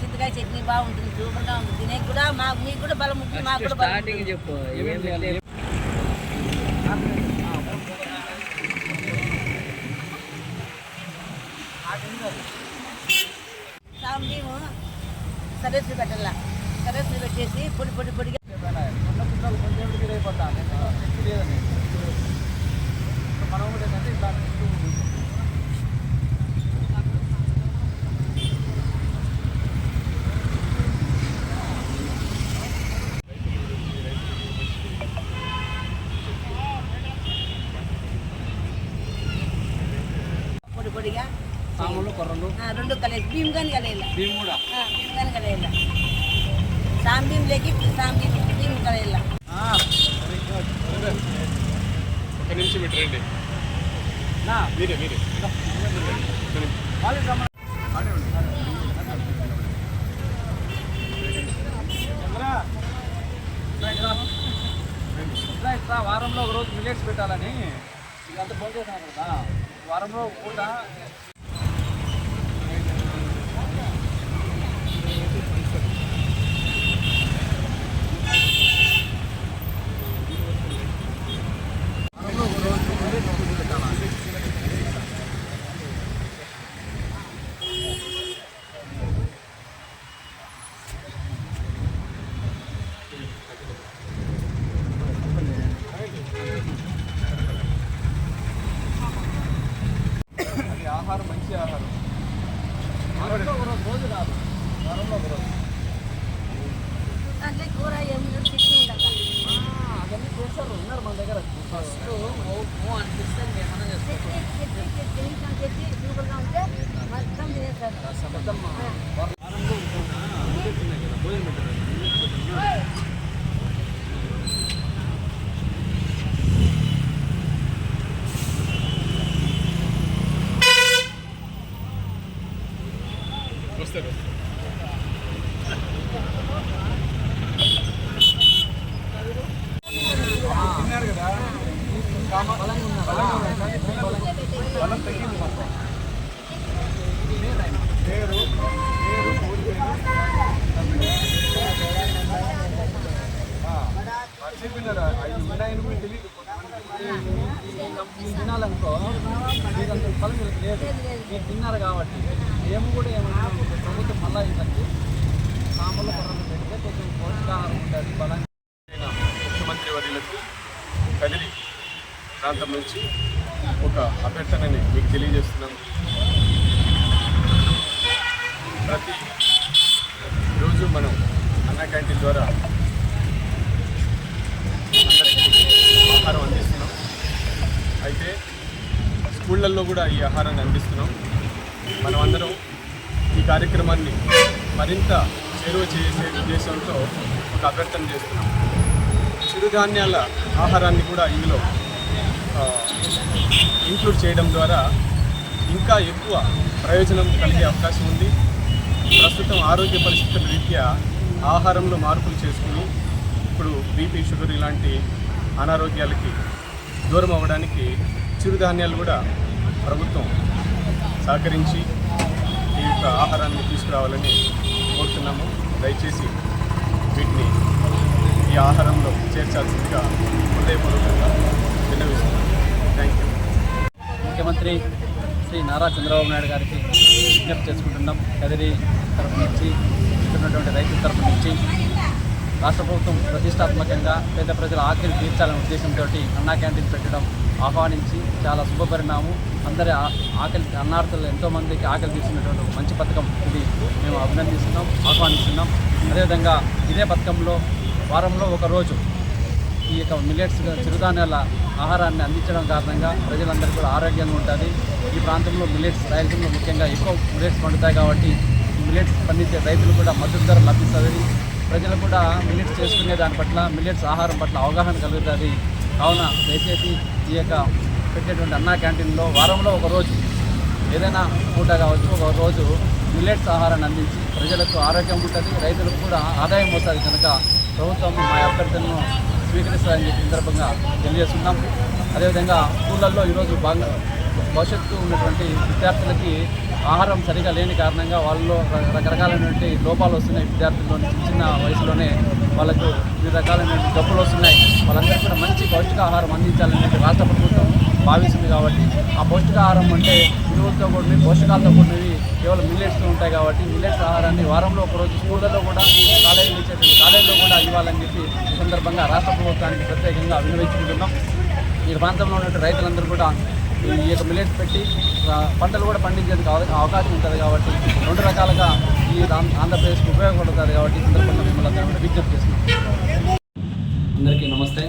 చింతకాయ చట్నీ బాగుంటుంది సూపర్గా ఉంటుంది. తినే కూడా మా మీకు కూడా బలం ఉంటుంది మాకు కూడా స్టార్టింగ్. చెప్పు. సాంబీము సరస్సు పెట్టాల? సరస్సు పెట్టేసి పొడి పొడి పొడిగా కానీ కలియాల బియ్యం కూడా? భీమ్ కానీ కలియాల సాంబీం లేకి సాంబీం భీమ్ కలియాల ఒక నిమిషం మీరే మీరే. వాళ్ళు రమ్మని వారంలో ఒక రోజు మిల్లెట్స్ పెట్టాలని. బంద్ చేశాను కదా. వారంలో పూట వారంలో ఒక రోజు మిల్లెట్స్ పెట్టాలి అది ఆహారం మంచి ఆహారం వారంలో ఒక రోజు రోజు కాదు వారంలో ఒక రోజు దాంట్లో కూర ఏమి చట్నీ ఉండాలి అవన్నీ చేస్తారు ఉన్నారు మన మర్చిపోయినారా అవి ఉన్నాయని కూడా తెలియదు మీరు తినాలనుకో మీకు అంత బలం వీళ్ళకి లేదు మీరు తిన్నారు కాబట్టి ఏమి కూడా ఏమన్నా ప్రభుత్వం మళ్ళా ఇవ్వండి సామలు కొర్రలు పెడితే కొంచెం పౌష్టికాహారం ఉంటుంది బలంగా అయిన ముఖ్యమంత్రి వర్యులకు కదిరి ప్రాంతం నుంచి ఒక అభ్యర్థనని మీకు తెలియజేస్తున్నాం. ప్రతి రోజు మనం అన్న క్యాంటీన్ ద్వారా ఆహారం అందిస్తున్నాం. అయితే స్కూళ్ళల్లో కూడా ఈ ఆహారాన్ని అందిస్తున్నాం. మనం అందరం ఈ కార్యక్రమాన్ని మరింత చేరువ చేసే ఉద్దేశంతో ఒక అభ్యర్థన చేస్తున్నాం. చిరుధాన్యాల ఆహారాన్ని కూడా ఇందులో ఇంక్లూడ్ చేయడం ద్వారా ఇంకా ఎక్కువ ప్రయోజనం కలిగే అవకాశం ఉంది. ప్రస్తుతం ఆరోగ్య పరిస్థితుల రీత్యా ఆహారంలో మార్పులు చేసుకుని ఇప్పుడు బీపీ షుగర్ ఇలాంటి అనారోగ్యాలకి దూరం అవ్వడానికి చిరుధాన్యాలు కూడా ప్రభుత్వం సహకరించి ఈ యొక్క ఆహారాన్ని తీసుకురావాలని కోరుతున్నాము. దయచేసి వీటిని ఈ ఆహారంలో చేర్చాల్సిందిగా హృదయపూర్వకంగా విన్నవిస్తున్నాను. ముఖ్యమంత్రి శ్రీ నారా చంద్రబాబు నాయుడు గారికి విజ్ఞప్తి చేసుకుంటున్నాం. కదిరి తరపు నుంచి ఇక్కడ ఉన్నటువంటి రైతుల తరపు నుంచి రాష్ట్ర ప్రభుత్వం ప్రతిష్టాత్మకంగా పేద ప్రజల ఆకలి తీర్చాలనే ఉద్దేశంతో అన్నా క్యాంటీన్ పెట్టడం ఆహ్వానించి చాలా శుభపరిణామం అందరి ఆకలి అన్నార్థులు ఎంతోమందికి ఆకలి తీర్చినటువంటి ఒక మంచి పథకం ఇది మేము అభినందిస్తున్నాం ఆహ్వానిస్తున్నాం. అదేవిధంగా ఇదే పథకంలో వారంలో ఒకరోజు ఈ యొక్క మిల్లెట్స్ చిరుధాన్యాల ఆహారాన్ని అందించడం కారణంగా ప్రజలందరూ కూడా ఆరోగ్యంగా ఉంటుంది ఈ ప్రాంతంలో మిల్లెట్స్ రాయలసీమలో ముఖ్యంగా ఎక్కువ మిల్లెట్స్ పండుతాయి కాబట్టి ఈ మిల్లెట్స్ పండించే రైతులు కూడా మద్దతు ధర లభిస్తుంది. ప్రజలు కూడా మిలెట్స్ చేసుకునే దాని పట్ల మిల్లెట్స్ ఆహారం పట్ల అవగాహన కలుగుతుంది. కావున దయచేసి ఈ యొక్క పెట్టేటువంటి అన్నా క్యాంటీన్లో వారంలో ఒకరోజు ఏదైనా పూట కావచ్చు ఒక రోజు మిల్లెట్స్ ఆహారాన్ని అందించి ప్రజలకు ఆరోగ్యం ఉంటుంది రైతులకు కూడా ఆదాయం వస్తుంది కనుక ప్రభుత్వం మా అభ్యర్థులను స్వీకరిస్తారని చెప్పి సందర్భంగా తెలియజేస్తున్నాం. అదేవిధంగా స్కూళ్ళల్లో ఈరోజు బాగా భవిష్యత్తు ఉన్నటువంటి విద్యార్థులకి ఆహారం సరిగా లేని కారణంగా వాళ్ళలో రకరకాలైనటువంటి లోపాలు వస్తున్నాయి. విద్యార్థుల్లో చిన్న చిన్న వయసులోనే వాళ్ళకు వివిధ రకాలైనటువంటి జబ్బులు వస్తున్నాయి. వాళ్ళందరికీ కూడా మంచి పౌష్టికాహారం అందించాలనేది రాష్ట్ర ప్రభుత్వం భావిస్తుంది కాబట్టి ఆ పౌష్టికాహారం అంటే విలువలతో కూడినవి పోషకాలతో కూడినవి కేవలం మిల్లెట్స్ ఉంటాయి కాబట్టి మిల్లెట్స్ ఆహారాన్ని వారంలో ఒకరోజు స్కూళ్ళలో కూడా కాలేజీలు ఇచ్చేటువంటి కాలేజీలో కూడా ఇవ్వాలని చెప్పి ఈ సందర్భంగా రాష్ట్ర ప్రభుత్వానికి ప్రత్యేకంగా వినియోగించుకుంటున్నాం ఈ ప్రాంతంలో ఉన్న రైతులందరూ కూడా ఈ యొక్క మిల్లెట్స్ పెట్టి పంటలు కూడా పండించేందుకు అవకాశం ఉంటుంది కాబట్టి రెండు రకాలుగా ఈ ఆంధ్రప్రదేశ్కి ఉపయోగపడుతుంది కాబట్టి ఈ సందర్భంగా మిమ్మల్ని అందరూ కూడా విజ్ఞప్తి చేస్తున్నాం. అందరికీ నమస్తే.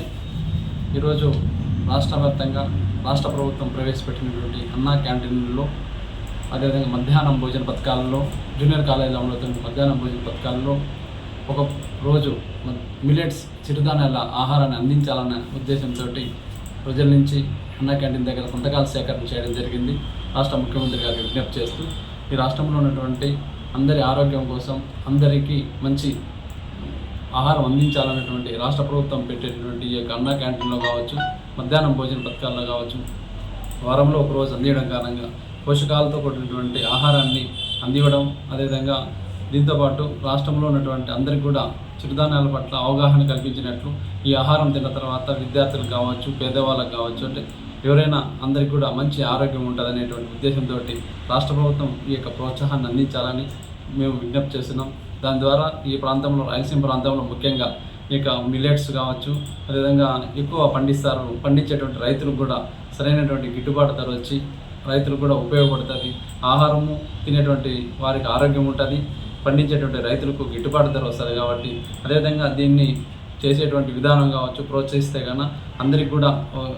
ఈరోజు రాష్ట్ర వ్యాప్తంగా రాష్ట్ర ప్రభుత్వం ప్రవేశపెట్టినటువంటి అన్నా క్యాంటీన్లో అదేవిధంగా మధ్యాహ్నం భోజన పథకాలలో జూనియర్ కాలేజీలో అమలవుతున్న మధ్యాహ్నం భోజన పథకాలలో ఒక రోజు మిలెట్స్ చిరుధాన్యాల ఆహారాన్ని అందించాలన్న ఉద్దేశంతో ప్రజల నుంచి అన్నా క్యాంటీన్ దగ్గర సంతకాలు సేకరణ చేయడం జరిగింది. రాష్ట్ర ముఖ్యమంత్రి గారికి విజ్ఞప్తి చేస్తూ ఈ రాష్ట్రంలో ఉన్నటువంటి అందరి ఆరోగ్యం కోసం అందరికీ మంచి ఆహారం అందించాలనేటువంటి రాష్ట్ర ప్రభుత్వం పెట్టేటటువంటి ఈ యొక్క అన్నా క్యాంటీన్లో కావచ్చు మధ్యాహ్నం భోజన పథకాల్లో కావచ్చు వారంలో ఒక రోజు అందించడం కారణంగా పోషకాలతో కూడినటువంటి ఆహారాన్ని అందివ్వడం అదేవిధంగా దీంతోపాటు రాష్ట్రంలో ఉన్నటువంటి అందరికీ కూడా చిరుధాన్యాల పట్ల అవగాహన కల్పించినట్లు ఈ ఆహారం తిన్న తర్వాత విద్యార్థులకు కావచ్చు పేదవాళ్ళకు కావచ్చు అంటే ఎవరైనా అందరికీ కూడా మంచి ఆరోగ్యం ఉంటుంది అనేటువంటి ఉద్దేశంతో రాష్ట్ర ప్రభుత్వం ఈ యొక్క ప్రోత్సాహాన్ని అందించాలని మేము విజ్ఞప్తి చేస్తున్నాం. దాని ద్వారా ఈ ప్రాంతంలో రాయలసీమ ప్రాంతంలో ముఖ్యంగా ఈ యొక్క మిల్లెట్స్ కావచ్చు అదేవిధంగా ఎక్కువ పండిస్తారు పండించేటువంటి రైతులకు కూడా సరైనటువంటి గిట్టుబాటు ధర వచ్చి రైతులకు కూడా ఉపయోగపడుతుంది. ఆహారము తినేటువంటి వారికి ఆరోగ్యం ఉంటుంది. పండించేటువంటి రైతులకు గిట్టుబాటు ధర వస్తుంది కాబట్టి అదేవిధంగా దీన్ని చేసేటువంటి విధానం కావచ్చు ప్రోత్సహిస్తే కన్నా అందరికి కూడా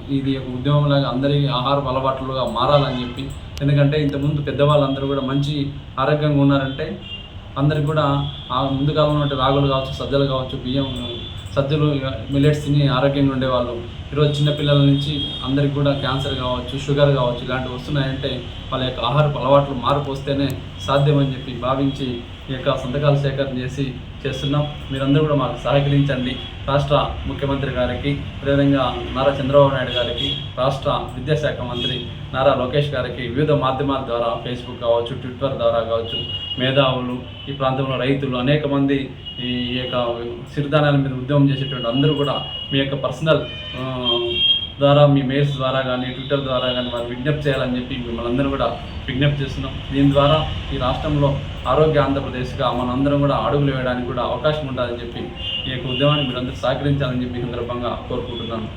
ఇది ఒక ఉద్యమంలాగా అందరికీ ఆహార అలవాట్లుగా మారాలని చెప్పి ఎందుకంటే ఇంతకుముందు పెద్దవాళ్ళందరూ కూడా మంచి ఆరోగ్యంగా ఉన్నారంటే అందరికి కూడా ఆ ముందు కాలంలో రాగులు కావచ్చు సజ్జలు కావచ్చు బియ్యం సజ్జలు మిల్లెట్స్ తిని ఆరోగ్యంగా ఉండేవాళ్ళు. ఈరోజు చిన్నపిల్లల నుంచి అందరికి కూడా క్యాన్సర్ కావచ్చు షుగర్ కావచ్చు ఇలాంటివి వస్తున్నాయంటే వాళ్ళ యొక్క ఆహారపు అలవాట్లు మార్పు వస్తేనే సాధ్యమని చెప్పి భావించి ఈ యొక్క సంతకాలు సేకరణ చేసి చేస్తున్నాం. మీరందరూ కూడా మాకు సహకరించండి. రాష్ట్ర ముఖ్యమంత్రి గారికి అదేవిధంగా నారా చంద్రబాబు నాయుడు గారికి రాష్ట్ర విద్యాశాఖ మంత్రి నారా లోకేష్ గారికి వివిధ మాధ్యమాల ద్వారా ఫేస్బుక్ కావచ్చు ట్విట్టర్ ద్వారా కావచ్చు మేధావులు ఈ ప్రాంతంలో రైతులు అనేక మంది ఈ యొక్క సిరిధాన్యాల మీద ఉద్యమం చేసేటువంటి అందరూ కూడా మీ యొక్క పర్సనల్ ద్వారా మీ మెయిల్స్ ద్వారా కానీ ట్విట్టర్ ద్వారా కానీ వారు విజ్ఞప్తి చేయాలని చెప్పి మిమ్మల్ని అందరూ కూడా విజ్ఞప్తి చేస్తున్నాం. దీని ద్వారా ఈ రాష్ట్రంలో ఆరోగ్య ఆంధ్రప్రదేశ్గా మనందరం కూడా అడుగులు వేయడానికి కూడా అవకాశం ఉంటుందని చెప్పి ఈ యొక్క ఉద్యమాన్ని మీరందరూ సహకరించాలని చెప్పి సందర్భంగా కోరుకుంటున్నాను.